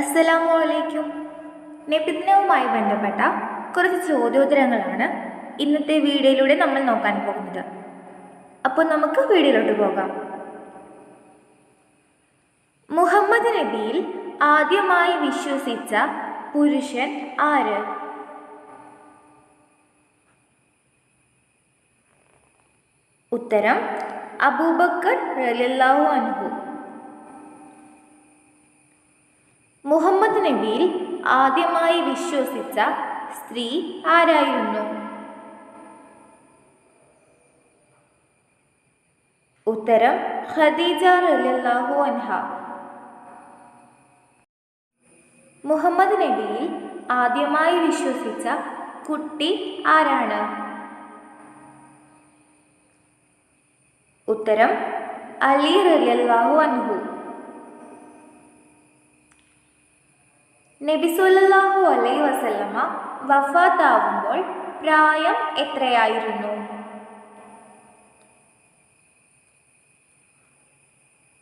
അസ്സലാമു അലൈക്കും നബിദിനവുമായി ബന്ധപ്പെട്ട കുറച്ച് ചോദ്യോത്തരങ്ങളാണ് ഇന്നത്തെ വീഡിയോയിലൂടെ നമ്മൾ നോക്കാൻ പോകുന്നത്. അപ്പോൾ നമുക്ക് വീഡിയോയിലോട്ട് പോകാം. മുഹമ്മദ് നബിയിൽ ആദ്യമായി വിശ്വസിച്ച പുരുഷൻ ആര്? ഉത്തരം അബൂബക്കർ റളിയല്ലാഹു അൻഹു. മുഹമ്മദ് നബിയിൽ ആദ്യമായി വിശ്വസിച്ച സ്ത്രീ ആരായിരുന്നു? ഉത്തരം ഖദീജ റളിയല്ലാഹു അൻഹ. മുഹമ്മദ് നബിയിൽ ആദ്യമായി വിശ്വസിച്ച കുട്ടി ആരാണ്? ഉത്തരം അലി റളിയല്ലാഹു അൻഹു. നബി അലൈ വസല്ലമ്മ വസല്ലമ വഫാത്താവുമ്പോൾ പ്രായം എത്രയായിരുന്നു?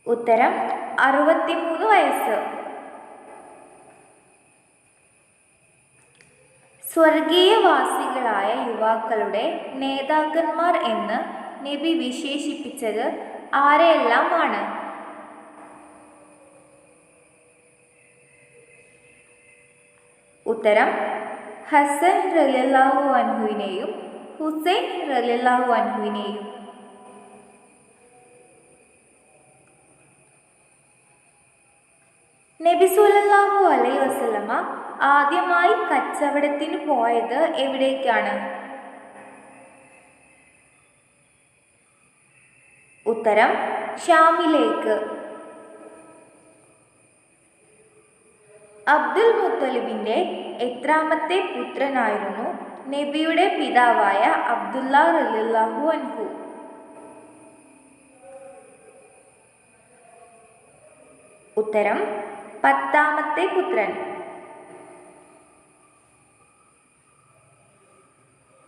ഉത്തരം അറുപത്തിമൂന്ന് വയസ്സ്. സ്വർഗീയവാസികളായ യുവാക്കളുടെ നേതാക്കന്മാർ എന്ന് നബി വിശേഷിപ്പിച്ചത് ആരെയെല്ലാമാണ് ഉത്തരം ഹസൻ റലിയല്ലാഹു അൻഹുവിനെയും ഹുസൈൻ റലിയല്ലാഹു അൻഹുവിനെയും. നബി സല്ലല്ലാഹു അലൈഹി വസല്ലമ ആദ്യമായി കച്ചവടത്തിന് പോയത് എവിടേക്കാണ്? ഉത്തരം ഷാമിലേക്ക്. അബ്ദുൽ മുത്തലിബിന്റെ എത്രാമത്തെ പുത്രനായിരുന്നു നബിയുടെ പിതാവായ അബ്ദുല്ല റലിയല്ലാഹു അൻഹു. ഉത്തരം പത്താമത്തെ പുത്രൻ.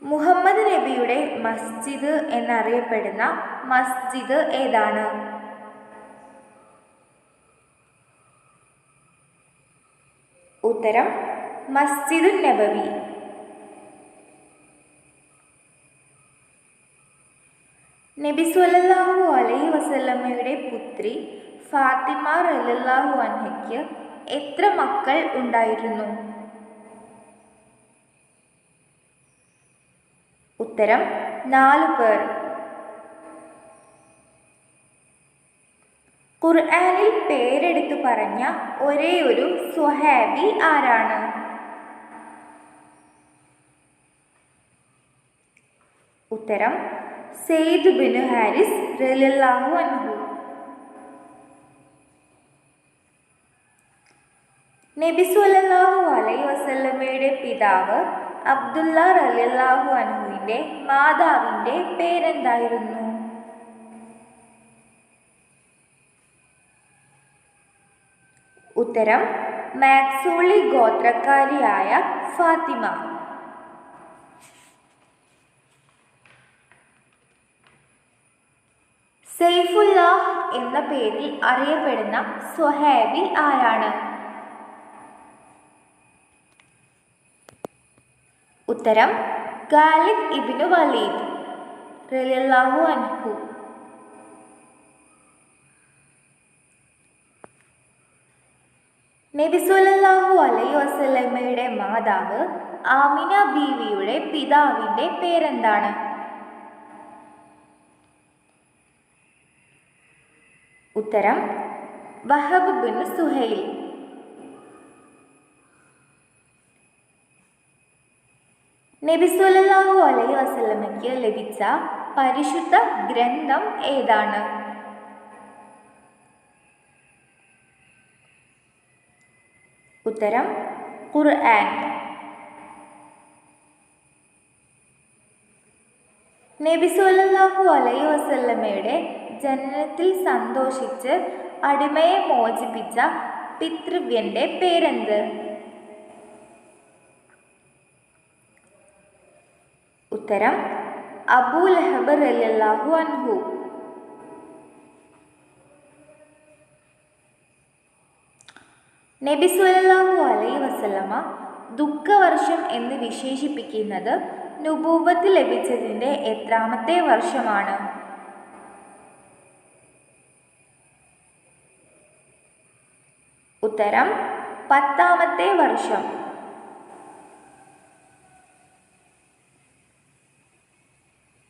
മുഹമ്മദ് നബിയുടെ മസ്ജിദ് എന്നറിയപ്പെടുന്ന മസ്ജിദ് ഏതാണ്? ഉത്തരം മസ്ജിദുൽ നബവി. നബി സല്ലല്ലാഹു അലൈഹി വസല്ലമയുടെ പുത്രി ഫാത്തിമ റളിയല്ലാഹു അൻഹയ്ക്ക് എത്ര മക്കൾ ഉണ്ടായിരുന്നു? ഉത്തരം നാലു പേർ. ഖുർആനിൽ പേരെടുത്തു പറഞ്ഞ ഒരേയൊരു ഒരു സ്വഹാബി ആരാണ്? ഉത്തരം സെയ്ദ് ബിൻ ഹാരിസ് റളിയല്ലാഹു അൻഹു. നബി സല്ലല്ലാഹു അലൈഹി വസല്ലമയുടെ പിതാവ് അബ്ദുല്ല റളിയല്ലാഹു അൻഹുവിന്റെ മാതാവിന്റെ പേരെന്തായിരുന്നു? ഉത്തരം മാക്സൂളി ഗോത്രക്കാരിയായ ഫാത്തിമ. സെയ്ഫുല്ല എന്ന പേരിൽ അറിയപ്പെടുന്ന സ്വഹാബി ആരാണ്? ഉത്തരം ഖാലിദ് ഇബിനു വലീദ്. റലിയല്ലാഹു അൻഹു. നബി സല്ലല്ലാഹു അലൈഹി വസല്ലമയുടെ മാതാവ് ആമിന ബീവിയുടെ പിതാവിന്റെ പേരെന്താണ്? ഉത്തരം വഹബ് ബിൻ സുഹൈൽ. നബി സല്ലല്ലാഹു അലൈഹി വസല്ലമയ്ക്ക് ലഭിച്ച പരിശുദ്ധ ഗ്രന്ഥം ഏതാണ്? ഉത്തരം ഖുർആൻ. നബി സല്ലല്ലാഹു അലൈഹി വസല്ലമയുടെ ജനനത്തിൽ സന്തോഷിച്ച് അടിമയെ മോചിപ്പിച്ച പിതൃവ്യന്റെ പേരെന്ത്? ഉത്തരം അബൂ ലഹബ് റളിയല്ലാഹു അൻഹു. നബി സുല്ലാഹു അലൈ വസല്ലമ ദുഃഖവർഷം എന്ന് വിശേഷിപ്പിക്കുന്നത് നുപൂവത്ത് ലഭിച്ചതിന്റെ എത്രാമത്തെ വർഷമാണ്. ഉത്തരം പത്താമത്തെ വർഷം.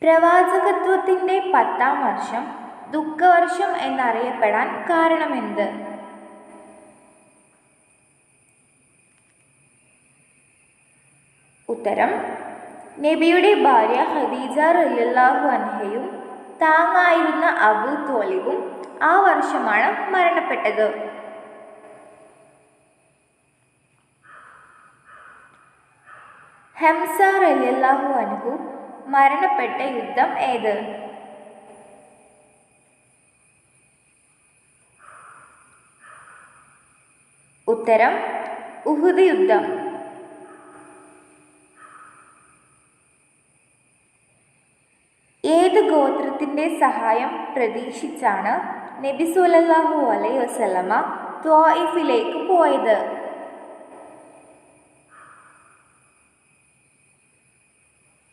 പ്രവാചകത്വത്തിന്റെ പത്താം വർഷം ദുഃഖവർഷം എന്നറിയപ്പെടാൻ കാരണമെന്ത്? ഉത്തരം നബിയുടെ ഭാര്യ ഖദീജ റളിയല്ലാഹു അൻഹയും താങ്ങായിരുന്ന അബു തോലിബും ആ വർഷമാണ് മരണപ്പെട്ടത്. ഹംസ റളിയല്ലാഹു അൻഹു മരണപ്പെട്ട യുദ്ധം ഏത്? ഉത്തരം ഉഹുദ് യുദ്ധം. ഏത് ഗോത്രത്തിന്റെ സഹായം പ്രതീക്ഷിച്ചാണ് നബി സുലല്ലാഹു അലൈഹി വസല്ലമ ത്വായിഫിലേക്ക് പോയത്?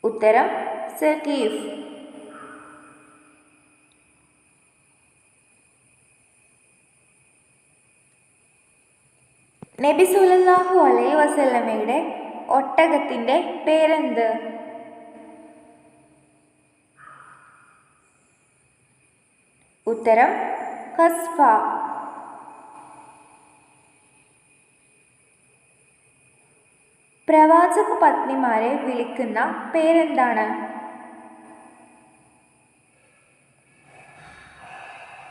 ഉത്തരം സഖീഫ്. നബി സുലല്ലാഹു അലൈഹി വസല്ലമയുടെ ഒട്ടകത്തിന്റെ പേരെന്ത്? ഉത്തരം കസ്ഫ. പ്രവാചക പത്നിമാരെ വിളിക്കുന്ന പേരെന്താണ്?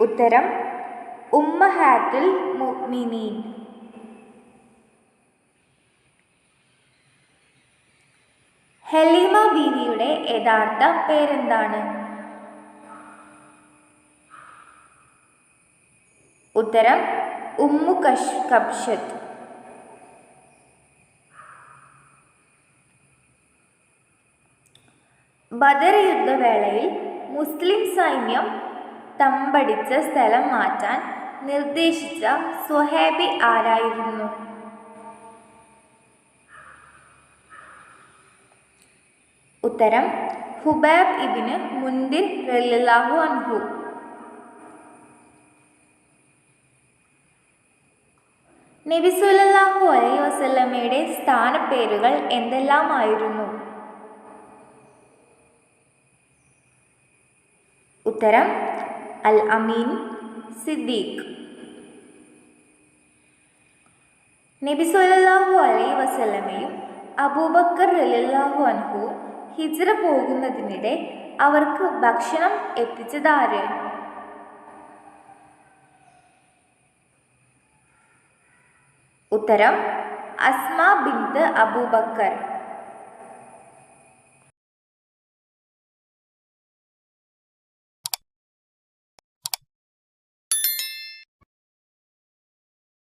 ഉത്തരം ഉമ്മഹാത്തുൽ മുഅ്മിനീൻ. ഹലീമ ബീവിയുടെ യഥാർത്ഥ പേരെന്താണ്? ഉത്തരം ഉമ്മു കഷ് കബ്ഷത്ത്. ബദർ യുദ്ധവേളയിൽ മുസ്ലിം സൈന്യം തമ്പടിച്ച സ്ഥലം മാറ്റാൻ നിർദ്ദേശിച്ച സുഹേബി ആരായിരുന്നു? ഉത്തരം ഹുബാബ് ഇബിന് മുൻദിർ റളിയല്ലാഹു അൻഹു. നബി അലൈ അലൈഹി വസല്ലമയുടെ സ്ഥാനപ്പേരുകൾ എന്തെല്ലാമായിരുന്നു? ഉത്തരം അൽ അമീൻ സിദ്ദീഖ്. നബി അലൈ അലൈഹി വസല്ലമയും അബൂബക്കർ റളിയല്ലാഹു അൻഹു ഹിജ്ര പോകുന്നതിനിടെ അവർക്ക് ഭക്ഷണം എത്തിച്ചതാര്? ഉത്തരം അസ്മ ബിന്ദ് അബൂബക്കർ.